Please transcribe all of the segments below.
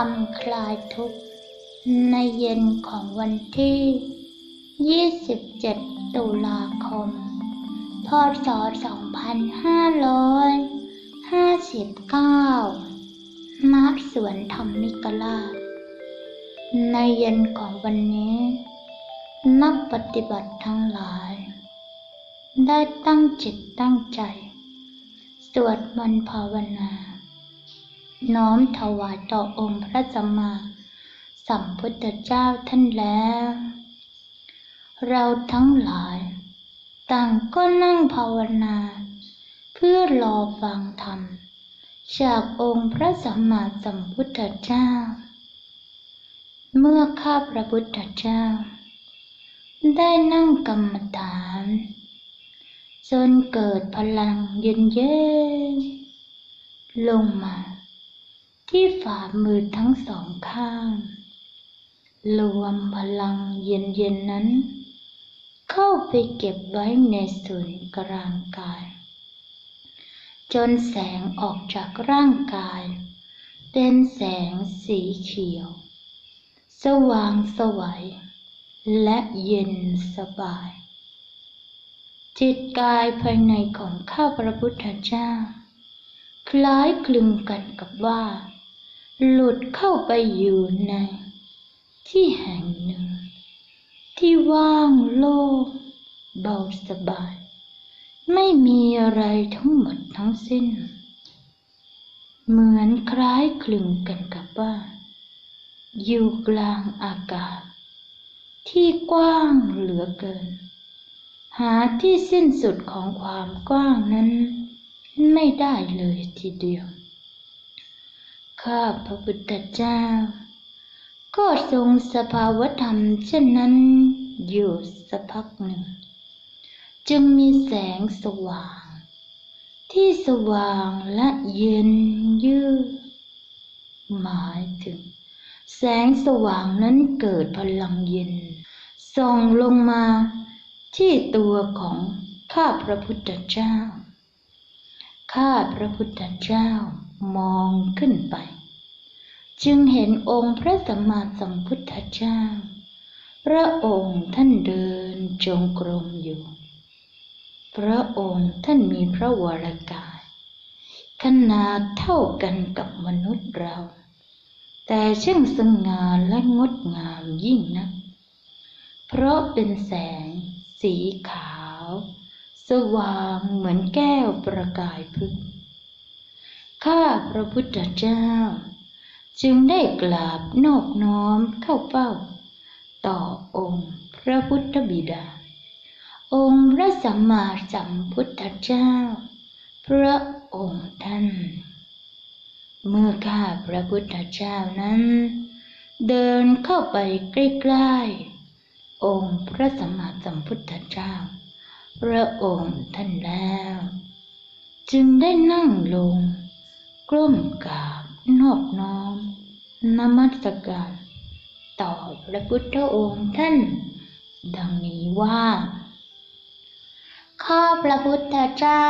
รมคลายทุกข์ ในเย็นของวันที่ 27 ตุลาคม พศ 2559ณสวนธรรมิกราในเย็นของวันนี้ นักปฏิบัติทั้งหลาย ได้ตั้งจิตตั้งใจ สวดมนต์ภาวนา น้อมถวายต่อองค์พระสัมมาสัมพุทธเจ้าท่านแล้ว เราทั้งหลาย ต่างก็นั่งภาวนา เพื่อรอฟังธรรม จากองค์พระสัมมาสัมพุทธเจ้า เมื่อข้าพระพุทธเจ้า ได้นั่งกรรมฐานจนเกิดพลังเย็นเย็นๆลงมา ที่ฝ่ามือทั้งสองข้าง รวมพลังเย็นๆนั้น เข้าไปเก็บไว้ในศูนกลางกาย จนแสงออกจากร่างกาย เป็นแสงสีเขียว สว่างสวัยและเย็นสบาย จิตกายภายในของข้าพระพุทธเจ้า คล้ายคลึงกันกับว่า หลุดเข้าไปอยู่ใน ที่แห่งหนึ่ง ที่ว่างโล่งเบาสบาย ไม่มีอะไรทั้งหมดทั้งสิ้น เหมือนคล้ายคลึงกันกับว่า อยู่กลางอากาศ ที่กว้างเหลือเกิน หาที่สิ้นสุดของความกว้างนั้น ไม่ได้เลยทีเดียว ข้าพระพุทธเจ้า ก็ทรงสภาวธรรมเช่นนั้นอยู่สักพักหนึ่ง จึงมีแสงสว่าง ที่สว่างและเย็นยืดหมายถึง แสงสว่างนั้นเกิดพลังเย็นส่องลงมาที่ตัวของข้าพระพุทธเจ้า ข้าพระพุทธเจ้า มองขึ้นไป จึงเห็นองค์พระสัมมาสัมพุทธเจ้า พระองค์ท่านเดินจงกรมอยู่ พระองค์ท่านมีพระวรากาย ขนาดเท่ากันกับมนุษย์เรา แต่ช่างสง่าและงดงามยิ่งนัก เพราะเป็นแสง สีขาว สว่างเหมือนแก้วประกายพึ่ง ข้าพระพุทธเจ้า จึงได้กราบนอบน้อมเข้าเฝ้า ต่อองค์พระพุทธบิดา องค์พระสัมมาสัมพุทธเจ้า พระองค์ท่าน เมื่อข้าพระพุทธเจ้านั้น เดินเข้าไปใกล้ๆองค์พระสัมมาสัมพุทธเจ้า พระองค์ท่านแล้ว จึงได้นั่งลง กล้มกราบนอบน้อมนมัสการต่อพระพุทธองค์ท่าน ดังนี้ว่า ข้าพระพุทธเจ้า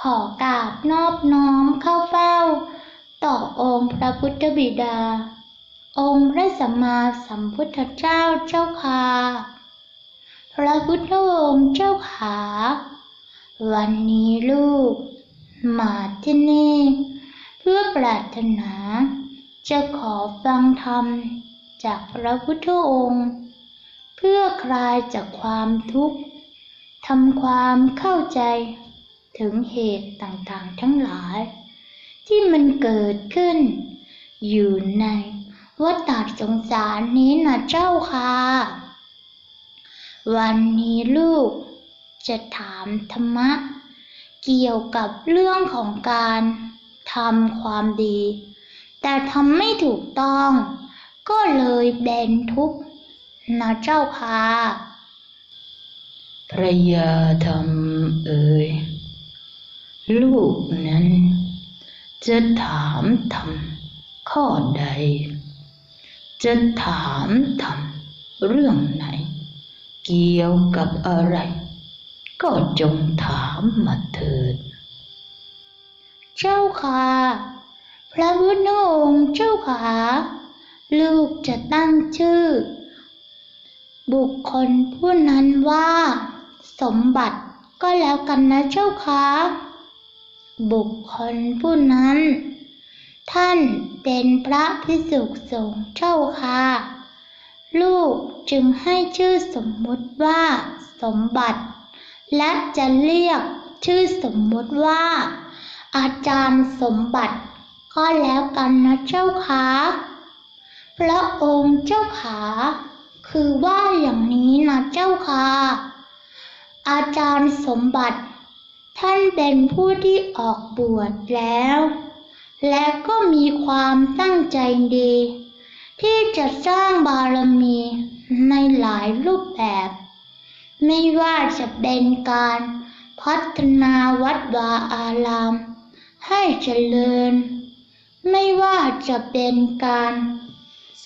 ขอกราบนอบน้อมเข้าเฝ้า ต่อองค์พระพุทธบิดา องค์พระสัมมาสัมพุทธเจ้าเจ้าค่ะพระพุทธองค์เจ้าขา วันนี้ลูก มาที่นี่ เพื่อปรารถนา จะขอฟังธรรมจากพระพุทธองค์ เพื่อคลายจากความทุกข์ทำความเข้าใจถึงเหตุต่างๆทั้งหลาย ที่มันเกิดขึ้น อยู่ในวัฏสงสารนี้นะเจ้าค่ะ วันนี้ลูกจะถามธรรมะ เกี่ยวกับเรื่องของการ ทำความดี แต่ทำไม่ถูกต้อง ก็เลยเป็นทุกข์นะเจ้าค่ะพระยาธรรมเอ่ยลูกนั้น จะถามทำข้อใด จะถามทำเรื่องไหน เกี่ยวกับอะไร ก็จงถามมาเถิด เจ้าค่ะ พระพุทธองค์เจ้าค่ะ ลูกจะตั้งชื่อ บุคคลผู้นั้นว่า สมบัติก็แล้วกันนะเจ้าค่ะบุคคลผู้นั้น ท่านเป็นพระพิสุสงฆ์เจ้าค่ะ ลูกจึงให้ชื่อสมมุติว่า สมบัติ และจะเรียกชื่อสมมุติว่า อาจารย์สมบัติก็แล้วกันนะเจ้าค่ะพระองค์เจ้าขา คือว่าอย่างนี้นะเจ้าค่ะอาจารย์สมบัติ ท่านเป็นผู้ที่ออกบวชแล้ว และก็มีความตั้งใจดี ที่จะสร้างบารมีในหลายรูปแบบ ไม่ว่าจะเป็นการพัฒนาวัดวาอาราม ให้เจริญ ไม่ว่าจะเป็นการ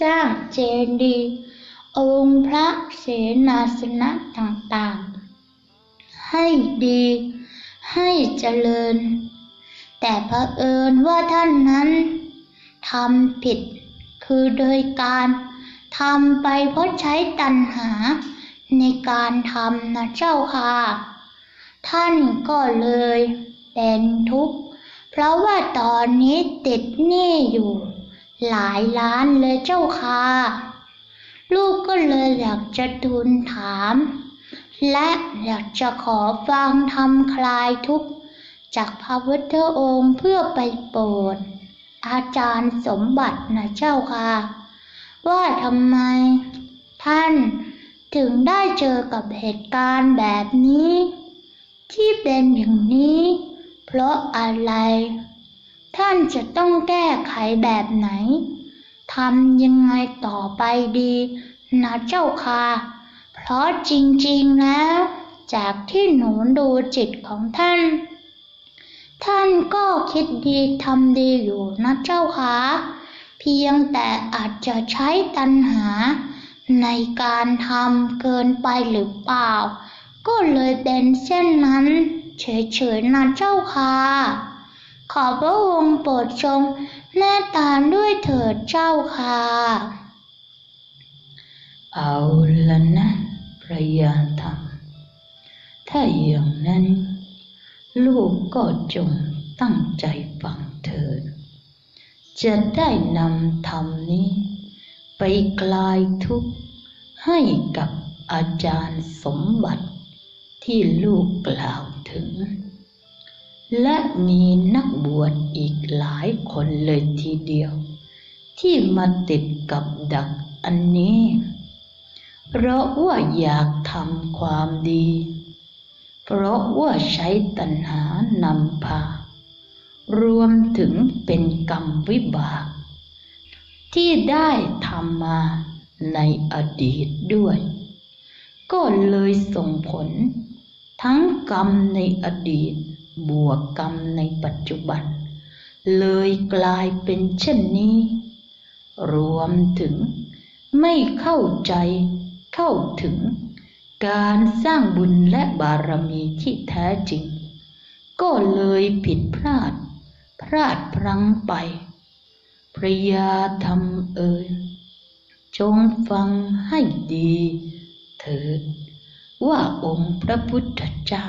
สร้างเจดีย์องค์พระเสนาสนะต่างๆ ให้ดีให้เจริญ แต่เผอิญว่าท่านนั้นทำผิด คือโดยการทำไปเพราะใช้ตัณหาในการทำนะเจ้าค่ะ ท่านก็เลยเป็นทุกข์ เพราะว่าตอนนี้ติดหนี้อยู่ หลายล้านเลยเจ้าค่ะ ลูกก็เลยอยากจะทูลถาม และอยากจะขอฟังทำคลายทุกข์จากพระพุทธองค์เพื่อไปโปรดอาจารย์สมบัตินะเจ้าค่ะ ว่าทำไมท่านถึงได้เจอกับเหตุการณ์แบบนี้ ที่เป็นอย่างนี้ เพราะอะไร ท่านจะต้องแก้ไขแบบไหนทำยังไงต่อไปดีนะเจ้าค่ะ เพราะจริงๆแล้ว จากที่หนูดูจิตของท่าน ท่านก็คิดดีทำดีอยู่นะเจ้าค่ะเพียงแต่อาจจะใช้ตัณหา ในการทำเกินไปหรือเปล่า ก็เลยเป็นเช่นนั้น เฉยๆนะเจ้าค่ะ ขอพระองค์โปรดทรงแม่ตาด้วยเถิดเจ้าค่ะ เอาละนะพระยาธรรม ถ้าอย่างนั้น ลูกก็จงตั้งใจฟังเถิด จะได้นำธรรมนี้ ไปคลายทุกข์ให้กับอาจารย์สมบัติที่ลูกกล่าว ถึง และมีนักบวชอีกหลายคนเลยทีเดียว ที่มาติดกับดักอันนี้ เพราะว่าอยากทำความดี เพราะว่าใช้ตัณหานำพา รวมถึงเป็นกรรมวิบาก ที่ได้ทำมาในอดีตด้วย ก็เลยส่งผล ทั้งกรรมในอดีต บวกกรรมในปัจจุบัน เลยกลายเป็นเช่นนี้ รวมถึงไม่เข้าใจเข้าถึง การสร้างบุญและบารมีที่แท้จริง ก็เลยผิดพลาด พลาดพลั้งไป พระยาธรรมเอ่ยจงฟังให้ดีเถิด ว่าองค์พระพุทธเจ้า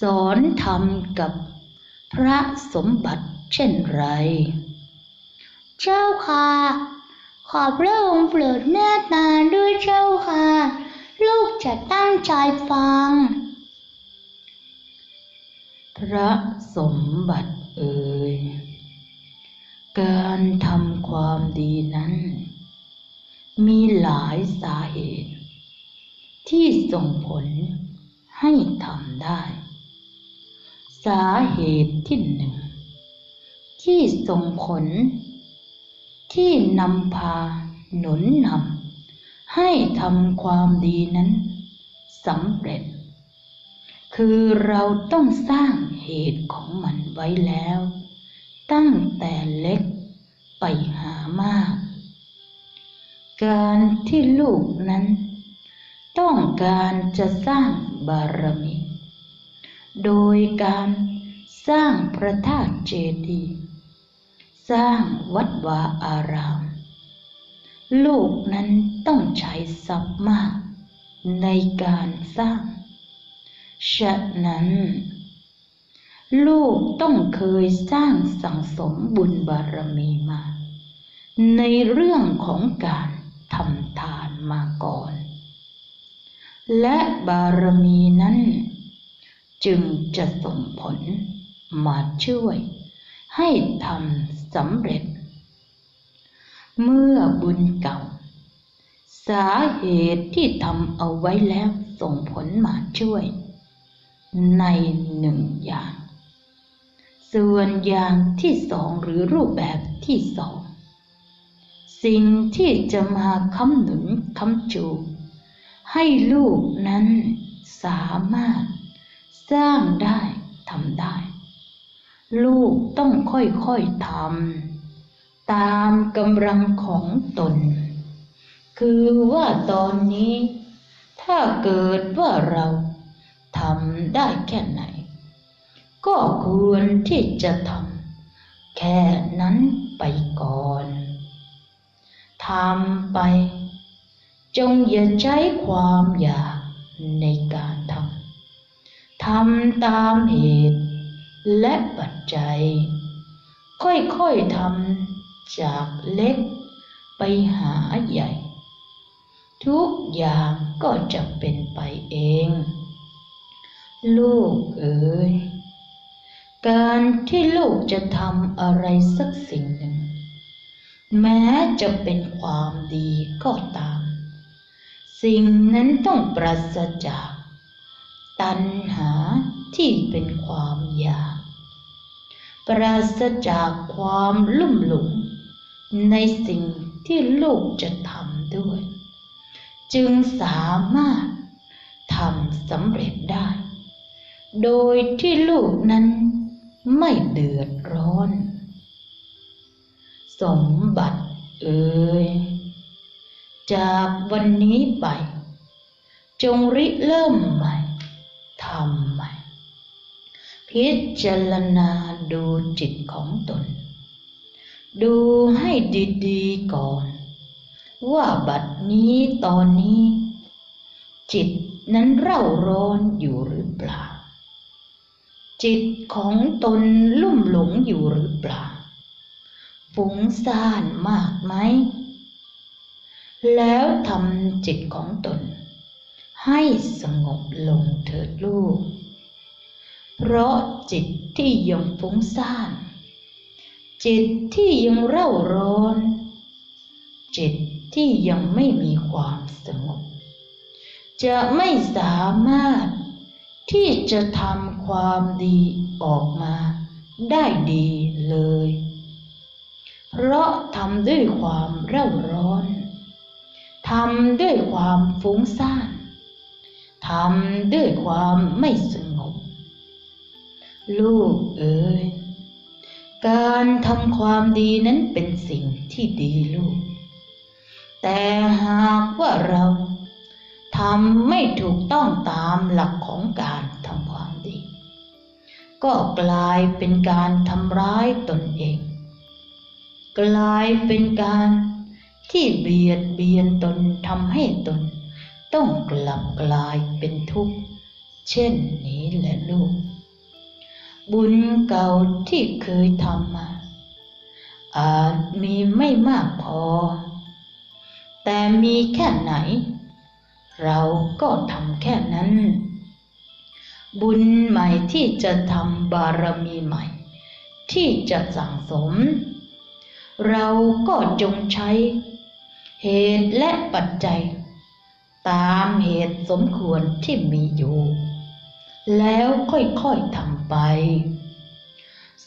สอนธรรมกับพระสมบัติเช่นไร เจ้าค่ะ ขอพระองค์โปรดเมตตาด้วยเจ้าค่ะ ลูกจะตั้งใจฟัง พระสมบัติเอ่ยการทำความดีนั้น มีหลายสาเหตุ ที่ส่งผลให้ทำได้ สาเหตุที่หนึ่ง ที่ส่งผล ที่นำพาหนุนนำให้ทำความดีนั้นสำเร็จ คือเราต้องสร้างเหตุของมันไว้แล้ว ตั้งแต่เล็กไปหามาก การที่ลูกนั้น ต้องการจะสร้างบารมี โดยการสร้างพระธาตุเจดีย์สร้างวัดวาอาราม ลูกนั้นต้องใช้ทรัพย์มากในการสร้าง ฉะนั้น ลูกต้องเคยสร้างสังสมบุญบารมีมา ในเรื่องของการทำทานมาก่อน และบารมีนั้น จึงจะส่งผลมาช่วย ให้ทำสำเร็จ เมื่อบุญเก่า สาเหตุที่ทำเอาไว้แล้วส่งผลมาช่วย ในหนึ่งอย่าง ส่วนอย่างที่สองหรือรูปแบบที่สอง สิ่งที่จะมาค้ำหนุนค้ำจู ให้ลูกนั้นสามารถสร้างได้ทำได้ ลูกต้องค่อยๆทำตามกำลังของตน คือว่าตอนนี้ ถ้าเกิดว่าเราทำได้แค่ไหน ก็ควรที่จะทำแค่นั้นไปก่อนทำไป จงอย่าใช้ความอยากในการทำ ทำตามเหตุและปัจจัย ค่อยๆทำจากเล็กไปหาใหญ่ ทุกอย่างก็จะเป็นไปเอง ลูกเอ๋ยการที่ลูกจะทำอะไรสักสิ่งหนึ่ง แม้จะเป็นความดีก็ตาม สิ่งนั้นต้องปราศจาก ตัณหาที่เป็นความอยาก ปราศจากความลุ่มหลงในสิ่งที่ลูกจะทำด้วย จึงสามารถทำสำเร็จได้ โดยที่ลูกนั้นไม่เดือดร้อน สมบัติเอ่ย จากวันนี้ไป จงริเริ่มใหม่ทำใหม่ พิจารณาดูจิตของตน ดูให้ดีๆก่อน ว่าบัดนี้ตอนนี้ จิตนั้นเร่าร้อนอยู่หรือเปล่า จิตของตนลุ่มหลงอยู่หรือเปล่า ฟุ้งซ่านมากไหม แล้วทำจิตของตน ให้สงบลงเถิดลูก เพราะจิตที่ยังฟุ้งซ่าน จิตที่ยังเร่าร้อน จิตที่ยังไม่มีความสงบ จะไม่สามารถที่จะทำความดีออกมาได้ดีเลย เพราะทำด้วยความเร่าร้อน ทำด้วยความฟุ้งซ่านทำด้วยความไม่สงบ ลูกเอ๋ยการทำความดีนั้นเป็นสิ่งที่ดีลูก แต่หากว่าเราทำไม่ถูกต้องตามหลักของการทำความดี ก็กลายเป็นการทำร้ายตนเอง กลายเป็นการ ที่เบียดเบียนตนทำให้ตน ต้องกลับกลายเป็นทุกข์ เช่นนี้แหละลูก บุญเก่าที่เคยทำมาอาจมีไม่มากพอ แต่มีแค่ไหน เราก็ทำแค่นั้น บุญใหม่ที่จะทำบารมีใหม่ ที่จะสั่งสม เราก็จงใช้ เหตุและปัจจัย ตามเหตุสมควรที่มีอยู่ แล้วค่อยๆทำไป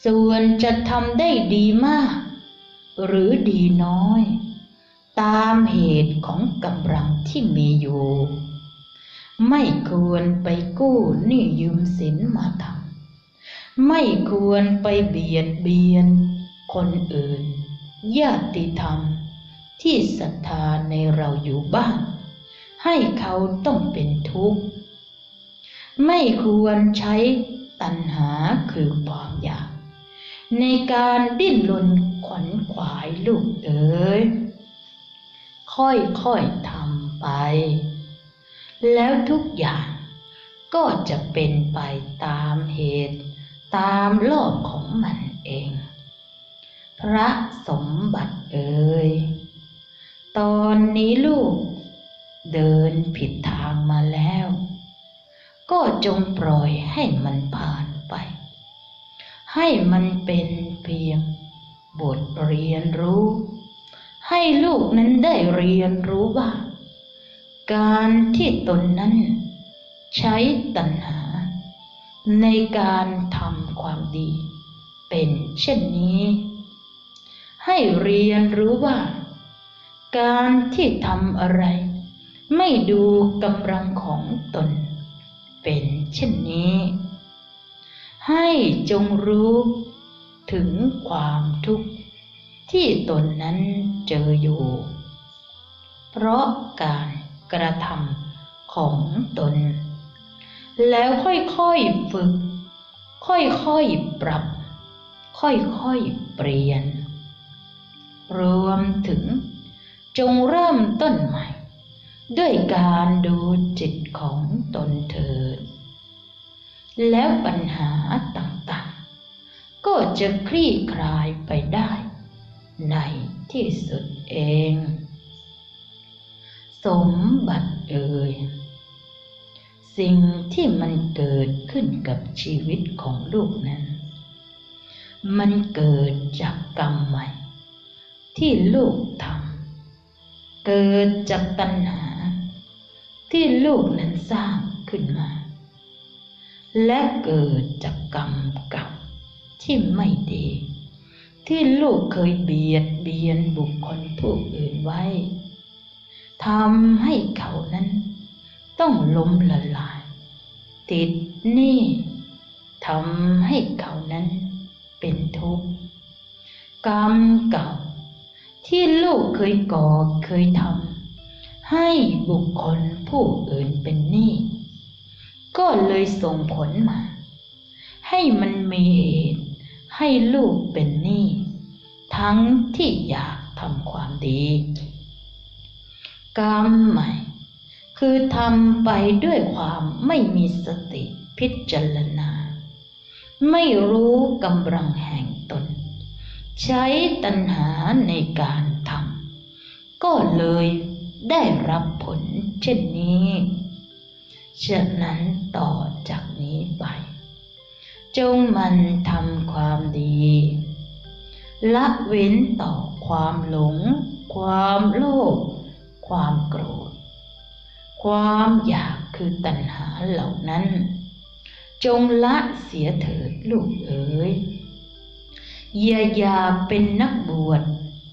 ส่วนจะทำได้ดีมาก หรือดีน้อย ตามเหตุของกำลังที่มีอยู่ ไม่ควรไปกู้หนี้ยืมสินมาทำไม่ควรไปเบียดเบียน คนอื่นญาติธรรม ที่ศรัทธาในเราอยู่บ้าง ให้เขาต้องเป็นทุกข์ ไม่ควรใช้ตัณหาคือความอยาก ในการดิ้นรนขวนขวายลูกเอ๋ยค่อยๆทำไป แล้วทุกอย่างก็จะเป็นไปตามเหตุตามโลกของมันเอง พระสมบัติเอ๋ย ตอนนี้ลูก เดินผิดทางมาแล้ว ก็จงปล่อยให้มันผ่านไป ให้มันเป็นเพียง บทเรียนรู้ ให้ลูกนั้นได้เรียนรู้ว่า การที่ตนนั้น ใช้ตัณหา ในการทำความดี เป็นเช่นนี้ ให้เรียนรู้ว่า การที่ทำอะไร ไม่ดูกำลังของตน เป็นเช่นนี้ ให้จงรู้ถึงความทุกข์ที่ตนนั้นเจออยู่ เพราะการกระทำของตน แล้วค่อยๆฝึก ค่อยๆปรับ ค่อยๆเปลี่ยน รวมถึง จงเริ่มต้นใหม่ ด้วยการดูจิตของตนเถิด แล้วปัญหาต่างๆ ก็จะคลี่คลายไปได้ ในที่สุดเอง สมบัติเอ่ยสิ่งที่มันเกิดขึ้นกับชีวิตของลูกนั้น มันเกิดจากกรรมใหม่ ที่ลูกทำ เกิดจากตัณหา ที่ลูกนั้นสร้างขึ้นมา และเกิดจากกรรมเก่าที่ไม่ดี ที่ลูกเคยเบียดเบียนบุคคลผู้อื่นไว้ทำให้เขานั้น ต้องล้มละลาย ติดหนี้ทำให้เขานั้นเป็นทุกข์กรรมเก่า ที่ลูกเคยก่อเคยทำให้บุคคลผู้อื่นเป็นหนี้ก็เลยส่งผลมา ให้มันมีเหตุให้ลูกเป็นหนี้ทั้งที่อยากทำความดี กรรมใหม่ คือทำไปด้วยความไม่มีสติพิจารณา ไม่รู้กำลังแห่งตน ใช้ตัณหาในการทำก็เลยได้รับผลเช่นนี้ฉะนั้นต่อจากนี้ไป จงมันทำความดีละเว้นต่อความหลง ความโลภความโกรธ ความอยากคือตัณหาเหล่านั้น จงละเสียเถิดลูกเอ๋ย อย่าอย่าเป็นนักบวช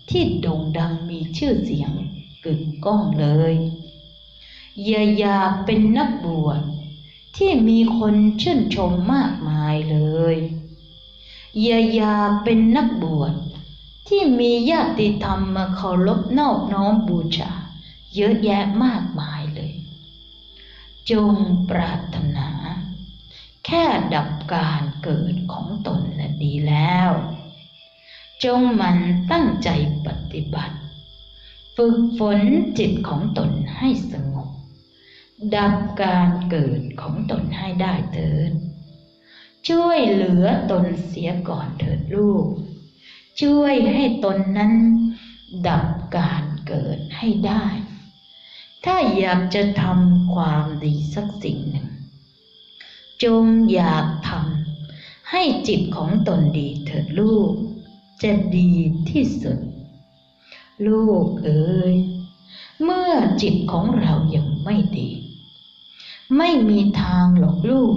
ที่โด่งดังมีชื่อเสียงกึกก้องเลยอย่าอย่าเป็นนักบวชที่มีคนชื่นชมมากมายเลยอย่าอย่าเป็นนักบวชที่มีญาติธรรมมาเคารพนอบน้อมบูชา เยอะแยะมากมายเลย จงปรารถนา แค่ดับการเกิดของตนนะดีแล้ว จงมันตั้งใจปฏิบัติ ฝึกฝนจิตของตนให้สงบ ดับการเกิดของตนให้ได้เถิด ช่วยเหลือตนเสียก่อนเถิดลูก ช่วยให้ตนนั้น ดับการเกิดให้ได้ ถ้าอยากจะทำความดีสักสิ่งหนึ่ง จงอยากทำให้จิตของตนดีเถิดลูก จะดีที่สุด ลูกเอ๋ยเมื่อจิตของเรายังไม่ดี ไม่มีทางหรอกลูก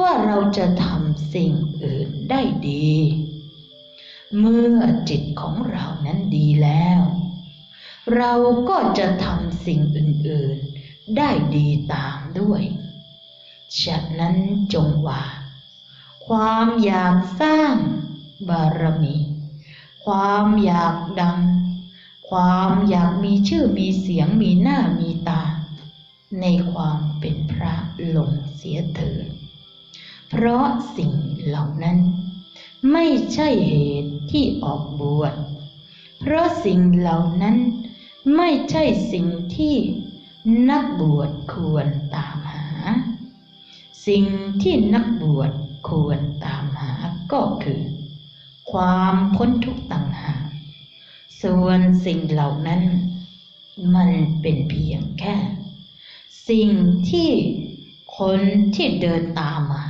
ว่าเราจะทำสิ่งอื่นได้ดี เมื่อจิตของเรานั้นดีแล้ว เราก็จะทำสิ่งอื่นๆ ได้ดีตามด้วยฉะนั้นจงว่า ความอยากสร้างบารมี ความอยากดัง ความอยากมีชื่อมีเสียงมีหน้ามีตา ในความเป็นพระหลงเสียเถิดเพราะสิ่งเหล่านั้น ไม่ใช่เหตุที่ออกบวช เพราะสิ่งเหล่านั้นไม่ใช่สิ่งที่นักบวชควรตามหา สิ่งที่นักบวชควรตามหาก็คือ ความพ้นทุกข์ต่างหากส่วนสิ่งเหล่านั้น มันเป็นเพียงแค่ สิ่งที่คนที่เดินตามมา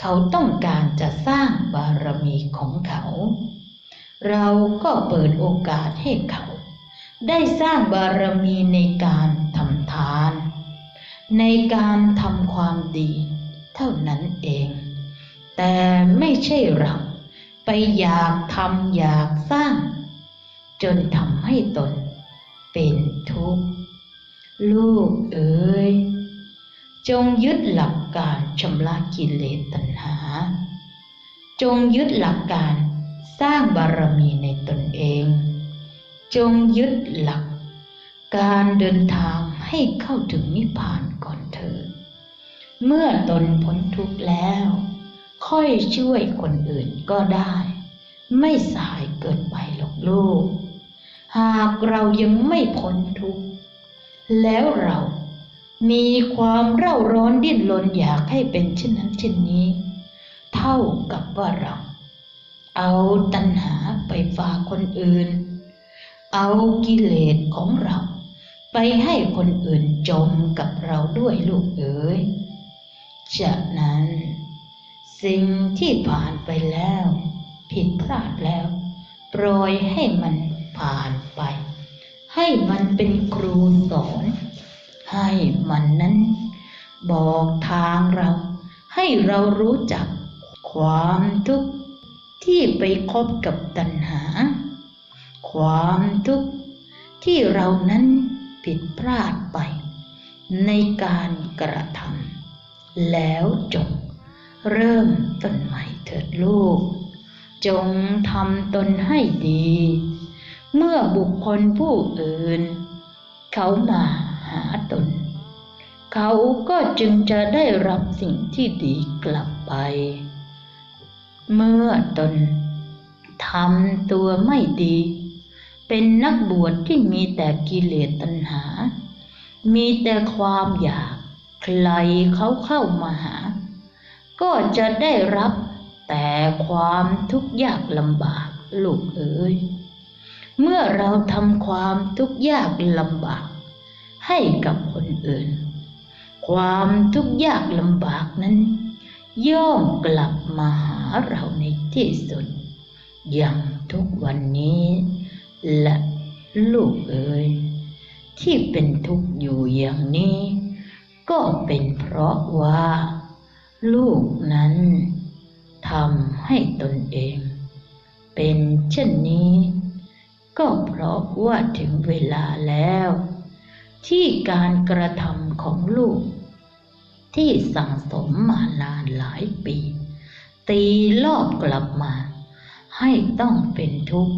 เขาต้องการจะสร้างบารมีของเขา เราก็เปิดโอกาสให้เขา ได้สร้างบารมีในการทำทาน ในการทำความดี เท่านั้นเอง แต่ไม่ใช่เรา ไปอยากทำอยากสร้าง จนทำให้ตนเป็นทุกข์ ลูกเอ๋ยจงยึดหลักการชำระกิเลสตัณหา จงยึดหลักการสร้างบารมีในตนเอง จงยึดหลัก การเดินทางให้เข้าถึงนิพพานก่อนเถิดเมื่อตนพ้นทุกข์แล้ว ค่อยช่วยคนอื่นก็ได้ ไม่สายเกินไปหรอกลูก หากเรายังไม่พ้นทุกข์แล้วเรามีความเร่าร้อนดิ้นรนอยากให้เป็นเช่นนั้นเช่นนี้ เท่ากับว่าเรา เอาตัณหาไปฝากคนอื่น เอากิเลสของเรา ไปให้คนอื่นจมกับเราด้วยลูกเอ๋ยจากนั้น สิ่งที่ผ่านไปแล้ว ผิดพลาดแล้ว ปล่อยให้มันผ่านไป ให้มันเป็นครูสอน ให้มันนั้น บอกทางเรา ให้เรารู้จักความทุกข์ที่ไปคบกับตัณหา ความทุกข์ที่เรานั้นผิดพลาดไป ในการกระทำแล้วจง เริ่มต้นใหม่เถิดลูก จงทำตนให้ดี เมื่อบุคคลผู้อื่น เขามาหาตน เขาก็จึงจะได้รับสิ่งที่ดีกลับไป เมื่อตนทำตัวไม่ดี เป็นนักบวชที่มีแต่กิเลสตัณหา มีแต่ความอยาก ใครเขาเข้ามาหา ก็จะได้รับแต่ความทุกข์ยากลำบากลูกเอ๋ยเมื่อเราทำความทุกข์ยากลำบาก ให้กับคนอื่น ความทุกข์ยากลำบากนั้น ย่อมกลับมาหาเราในที่สุด อย่างทุกวันนี้ และลูกเอ๋ยที่เป็นทุกข์อยู่อย่างนี้ ก็เป็นเพราะว่า ลูกนั้นทำให้ตนเอง เป็นเช่นนี้ ก็เพราะว่าถึงเวลาแล้ว ที่การกระทำของลูก ที่สั่งสมมานานหลายปี ตีลอบกลับมา ให้ต้องเป็นทุกข์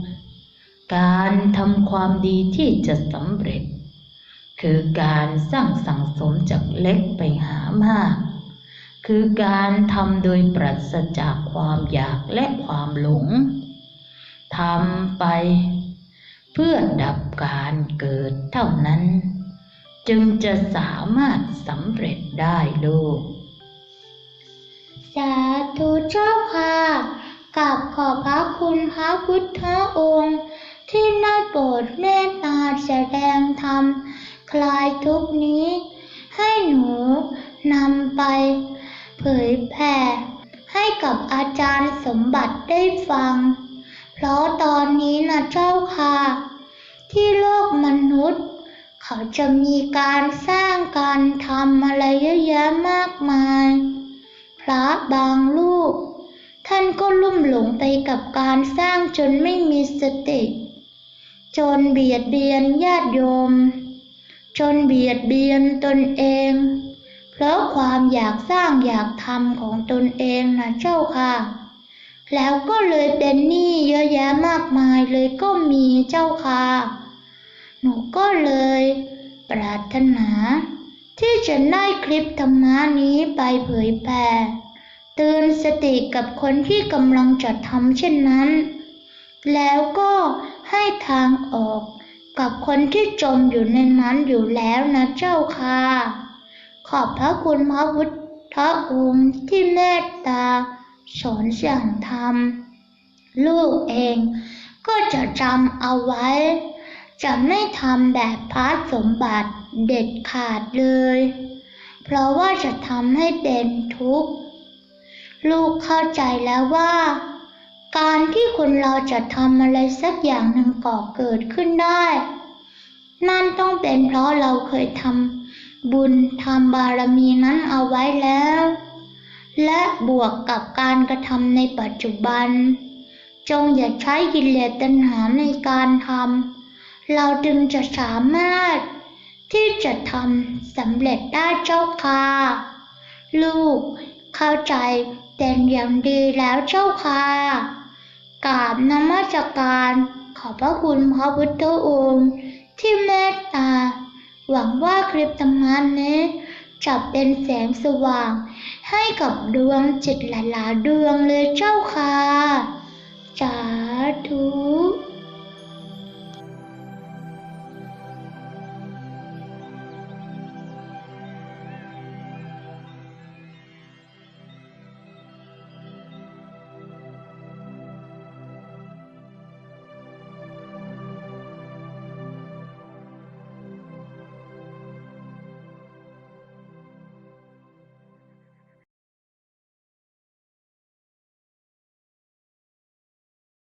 การทำความดีที่จะสำเร็จ คือการสร้างสังสมจากเล็กไปหามาก คือการทำโดยปราศจากความอยากและความหลงทำไป เพื่อดับการเกิดเท่านั้น จึงจะสามารถสำเร็จได้ลูก สาธุเจ้าค่ะกับขอบพระคุณพระพุทธองค์ ที่ได้โปรดเมตตาแสดงธรรม คลายทุกนี้ ให้หนูนำไป เผยแผ่ให้กับอาจารย์สมบัติได้ฟัง เพราะตอนนี้นะเจ้าค่ะ ที่โลกมนุษย์ เขาจะมีการสร้างการทำอะไรเยอะแยะมากมาย พระบางรูปท่านก็ลุ่มหลงไปกับการสร้างจนไม่มีสติ จนเบียดเบียนญาติโยม จนเบียดเบียนตนเอง เพราะความอยากสร้างอยากทำของตนเองนะเจ้าค่ะ แล้วก็เลยเป็นหนี้เยอะแยะมากมายเลยก็มีเจ้าค่ะ หนูก็เลย ปรารถนา ที่จะได้คลิปธรรมะนี้ไปเผยแผ่เตือนสติกับคนที่กำลังจะทำเช่นนั้น แล้วก็ให้ทางออกกับคนที่จมอยู่ในนั้นอยู่แล้วนะเจ้าค่ะ ขอบพระคุณพระพุทธองค์ที่เมตตา สอนสั่งธรรม ลูกเองก็จะจำเอาไว้ จะไม่ทำแบบพระสมบัติเด็ดขาดเลย เพราะว่าจะทำให้เป็นทุกข์ ลูกเข้าใจแล้วว่า การที่คนเราจะทำอะไรสักอย่างหนึ่งก่อเกิดขึ้นได้ นั่นต้องเป็นเพราะเราเคยทำ บุญทำบารมีนั้นเอาไว้แล้ว และบวกกับการกระทำในปัจจุบัน จงอย่าใช้กิเลสตัณหาในการทำเราจึงจะสามารถที่จะทำสำเร็จได้เจ้าค่ะ ลูกเข้าใจเป็นอย่างดีแล้วเจ้าค่ะกราบนมัสการขอบพระคุณพระพุทธองค์ที่เมตตา หวังว่าคลิปธรรมะนี้จะเป็นแสงสว่าง ให้กับดวงจิตหลายๆดวงเลยเจ้าค่ะสาธุ